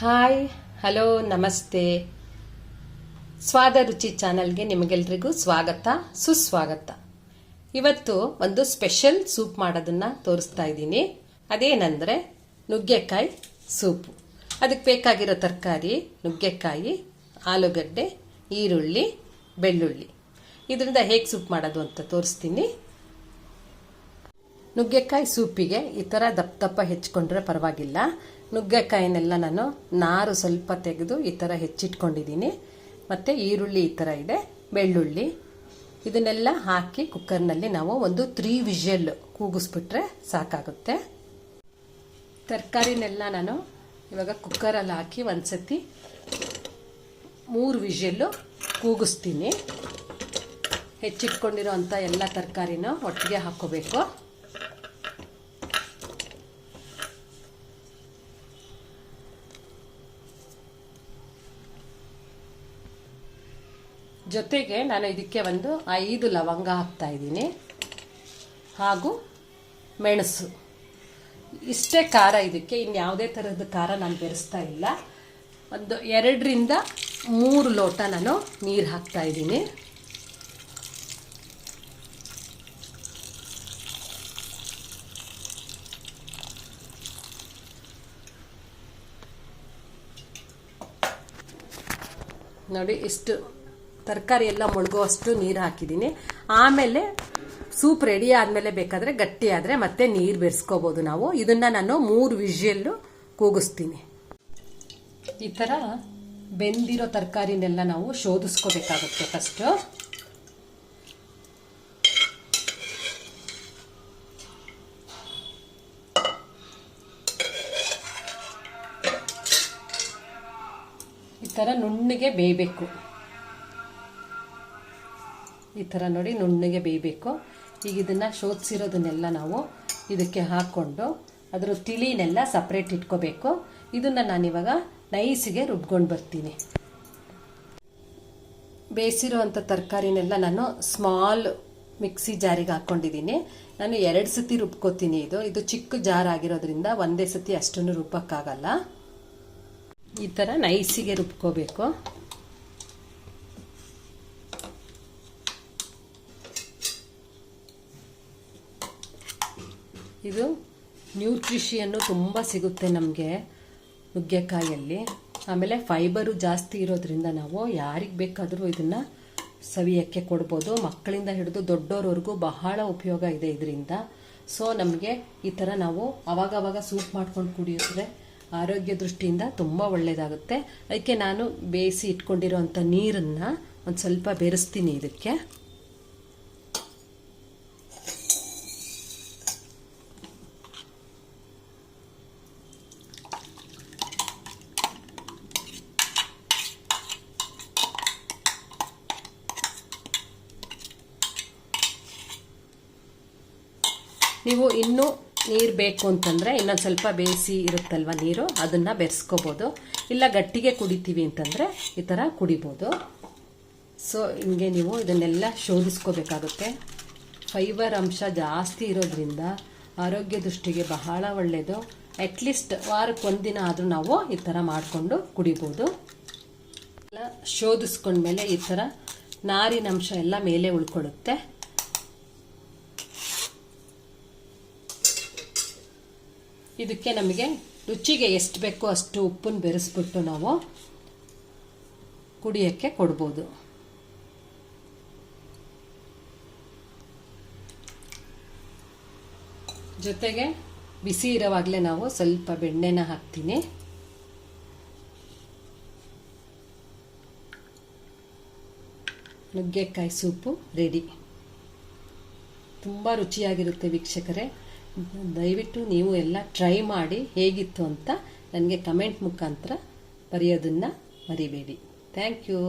Hi, hello, ನಮಸ್ತೆ. ಸ್ವಾದ ರುಚಿ ಚಾನಲ್ಗೆ ನಿಮಗೆಲ್ರಿಗೂ ಸ್ವಾಗತ, ಸುಸ್ವಾಗತ. ಇವತ್ತು ಒಂದು ಸ್ಪೆಷಲ್ ಸೂಪ್ ಮಾಡೋದನ್ನ ತೋರಿಸ್ತಾ ಇದ್ದೀನಿ. ಅದೇನೆಂದರೆ ನುಗ್ಗೆಕಾಯಿ ಸೂಪು. ಅದಕ್ಕೆ ಬೇಕಾಗಿರೋ ತರಕಾರಿ, ನುಗ್ಗೆಕಾಯಿ, ಆಲೂಗಡ್ಡೆ, ಈರುಳ್ಳಿ, ಬೆಳ್ಳುಳ್ಳಿ. ಇದರಿಂದ ಹೇಗೆ ಸೂಪ್ ಮಾಡೋದು ಅಂತ ತೋರಿಸ್ತೀನಿ. ನುಗ್ಗೆಕಾಯಿ ಸೂಪಿಗೆ ಈ ಥರ ದಪ್ಪ ದಪ್ಪ ಹೆಚ್ಕೊಂಡ್ರೆ ಪರವಾಗಿಲ್ಲ. ನುಗ್ಗೆಕಾಯಿನೆಲ್ಲ ನಾನು ನಾರು ಸ್ವಲ್ಪ ತೆಗೆದು ಈ ಥರ ಹೆಚ್ಚಿಟ್ಕೊಂಡಿದ್ದೀನಿ. ಮತ್ತು ಈರುಳ್ಳಿ ಈ ಥರ ಇದೆ, ಬೆಳ್ಳುಳ್ಳಿ. ಇದನ್ನೆಲ್ಲ ಹಾಕಿ ಕುಕ್ಕರ್ನಲ್ಲಿ ನಾವು ಒಂದು ತ್ರೀ ವಿಷಲ್ ಕೂಗಿಸ್ಬಿಟ್ರೆ ಸಾಕಾಗುತ್ತೆ. ತರಕಾರಿನೆಲ್ಲ ನಾನು ಇವಾಗ ಕುಕ್ಕರಲ್ಲಿ ಹಾಕಿ ಒಂದ್ಸತಿ ಮೂರು ವಿಷಲ್ಲು ಕೂಗಿಸ್ತೀನಿ. ಹೆಚ್ಚಿಟ್ಕೊಂಡಿರೋ ಅಂಥ ಎಲ್ಲ ತರಕಾರಿನ ಒಟ್ಟಿಗೆ ಹಾಕ್ಕೋಬೇಕು. ಜೊತೆಗೆ ನಾನು ಇದಕ್ಕೆ ಒಂದು ಐದು ಲವಂಗ ಹಾಕ್ತಾ ಇದ್ದೀನಿ. ಹಾಗೂ ಮೆಣಸು. ಇಷ್ಟೇ ಖಾರ ಇದಕ್ಕೆ ಇನ್ಯಾವುದೇ ಥರದ ಖಾರ ನಾನು ಬೆರೆಸ್ತಾ ಇಲ್ಲ. ಒಂದು ಎರಡರಿಂದ ಮೂರು ಲೋಟ ನಾನು ನೀರು ಹಾಕ್ತಾ ಇದ್ದೀನಿ. ನೋಡಿ, ಇಷ್ಟು ತರಕಾರಿ ಎಲ್ಲ ಮುಳುಗುವಷ್ಟು ನೀರು ಹಾಕಿದ್ದೀನಿ ಆಮೇಲೆ ಸೂಪ್ ರೆಡಿ ಆದಮೇಲೆ ಬೇಕಾದರೆ ಗಟ್ಟಿ ಆದರೆ ಮತ್ತೆ ನೀರು ಬೆರೆಸ್ಕೋಬೋದು ನಾವು. ಇದನ್ನ ನಾನು ಮೂರು ವಿಷಿಯಲ್ಲು ಕೂಗಿಸ್ತೀನಿ. ಈ ಥರ ಬೆಂದಿರೋ ತರಕಾರಿನೆಲ್ಲ ನಾವು ಶೋಧಿಸ್ಕೋಬೇಕಾಗುತ್ತೆ ಫಸ್ಟು ಈ ಥರ ನುಣ್ಣಗೆ ಬೇಯಬೇಕು. ಈ ಥರ ನೋಡಿ ನುಣ್ಣಗೆ ಬೇಯಬೇಕು. ಈಗ ಇದನ್ನು ಶೋಧಿಸಿರೋದನ್ನೆಲ್ಲ ನಾವು ಇದಕ್ಕೆ ಹಾಕ್ಕೊಂಡು ಅದರ ತಿಳಿನೆಲ್ಲ ಸಪ್ರೇಟ್ ಇಟ್ಕೋಬೇಕು. ಇದನ್ನು ನಾನಿವಾಗ ನೈಸಿಗೆ ರುಬ್ಕೊಂಡು ಬರ್ತೀನಿ. ಬೇಯಿಸಿರೋ ಅಂಥ ತರಕಾರಿನೆಲ್ಲ ನಾನು ಸ್ಮಾಲ್ ಮಿಕ್ಸಿ ಜಾರಿಗೆ ಹಾಕ್ಕೊಂಡಿದ್ದೀನಿ. ನಾನು ಎರಡು ಸತಿ ರುಬ್ಕೋತೀನಿ ಇದು. ಇದು ಚಿಕ್ಕ ಜಾರ್ ಆಗಿರೋದ್ರಿಂದ ಒಂದೇ ಸತಿ ಅಷ್ಟನ್ನು ರುಬ್ಬಕ್ಕಾಗಲ್ಲ. ಈ ಥರ ನೈಸಿಗೆ ರುಬ್ಕೋಬೇಕು. ಇದು ನ್ಯೂಟ್ರಿಷಿಯನ್ನು ತುಂಬ ಸಿಗುತ್ತೆ ನಮಗೆ ನುಗ್ಗೆಕಾಯಲ್ಲಿ. ಆಮೇಲೆ ಫೈಬರು ಜಾಸ್ತಿ ಇರೋದ್ರಿಂದ ನಾವು ಯಾರಿಗೆ ಬೇಕಾದರೂ ಇದನ್ನು ಸವಿಯಕ್ಕೆ ಕೊಡ್ಬೋದು. ಮಕ್ಕಳಿಂದ ಹಿಡಿದು ದೊಡ್ಡೋರವರೆಗೂ ಬಹಳ ಉಪಯೋಗ ಇದೆ ಇದರಿಂದ. ಸೊ ನಮಗೆ ಈ ಥರ ನಾವು ಅವಾಗವಾಗ ಸೂಪ್ ಮಾಡ್ಕೊಂಡು ಕುಡಿಯೋದ್ರೆ ಆರೋಗ್ಯ ದೃಷ್ಟಿಯಿಂದ ತುಂಬ ಒಳ್ಳೆಯದಾಗುತ್ತೆ ಅದಕ್ಕೆ ನಾನು ಬೇಯಿಸಿ ಇಟ್ಕೊಂಡಿರೋ ಅಂಥ ನೀರನ್ನು ಒಂದು ಸ್ವಲ್ಪ ಬೆರೆಸ್ತೀನಿ ಇದಕ್ಕೆ. ನೀವು ಇನ್ನೂ ನೀರು ಬೇಕು ಅಂತಂದರೆ ಇನ್ನೊಂದು ಸ್ವಲ್ಪ ಬೇಯಿಸಿ ಇರುತ್ತಲ್ವ ನೀರು? ಅದನ್ನು ಬೆರೆಸ್ಕೋಬೋದು. ಇಲ್ಲ ಗಟ್ಟಿಗೆ ಕುಡಿತೀವಿ ಅಂತಂದರೆ ಈ ಥರ ಕುಡಿಬೋದು. ಸೊ ಹಿಂಗೆ ನೀವು ಇದನ್ನೆಲ್ಲ ಶೋಧಿಸ್ಕೋಬೇಕಾಗುತ್ತೆ. ಫೈಬರ್ ಅಂಶ ಜಾಸ್ತಿ ಇರೋದ್ರಿಂದ ಆರೋಗ್ಯ ದೃಷ್ಟಿಗೆ ಬಹಳ ಒಳ್ಳೆಯದು ಅಟ್ಲೀಸ್ಟ್ ವಾರಕ್ಕೆ ಒಂದಿನ ಆದರೂ ನಾವು ಈ ಥರ ಮಾಡಿಕೊಂಡು ಕುಡಿಬೋದು. ಎಲ್ಲ ಶೋಧಿಸ್ಕೊಂಡ್ಮೇಲೆ ಈ ಥರ ನಾರಿನ ಅಂಶ ಎಲ್ಲ ಮೇಲೆ ಉಳ್ಕೊಳ್ಳುತ್ತೆ ಇದಕ್ಕೆ ನಮಗೆ ರುಚಿಗೆ ಎಷ್ಟು ಬೇಕೋ ಅಷ್ಟು ಉಪ್ಪನ್ನು ಬೆರೆಸ್ಬಿಟ್ಟು ನಾವು ಕುಡಿಯೋಕ್ಕೆ ಕೊಡ್ಬೋದು. ಜೊತೆಗೆ ಬಿಸಿ ಇರೋವಾಗಲೇ ನಾವು ಸ್ವಲ್ಪ ಬೆಣ್ಣೆನ ಹಾಕ್ತೀನಿ. ನುಗ್ಗೆಕಾಯಿ ಸೂಪು ರೆಡಿ. ತುಂಬ ರುಚಿಯಾಗಿರುತ್ತೆ ವೀಕ್ಷಕರೇ. ದಯವಿಟ್ಟು ನೀವು ಎಲ್ಲ ಟ್ರೈ ಮಾಡಿ ಹೇಗಿತ್ತು ಅಂತ ನನಗೆ ಕಮೆಂಟ್ ಮುಖಾಂತರ ಬರೆಯೋದನ್ನು ಮರಿಬೇಡಿ. Thank you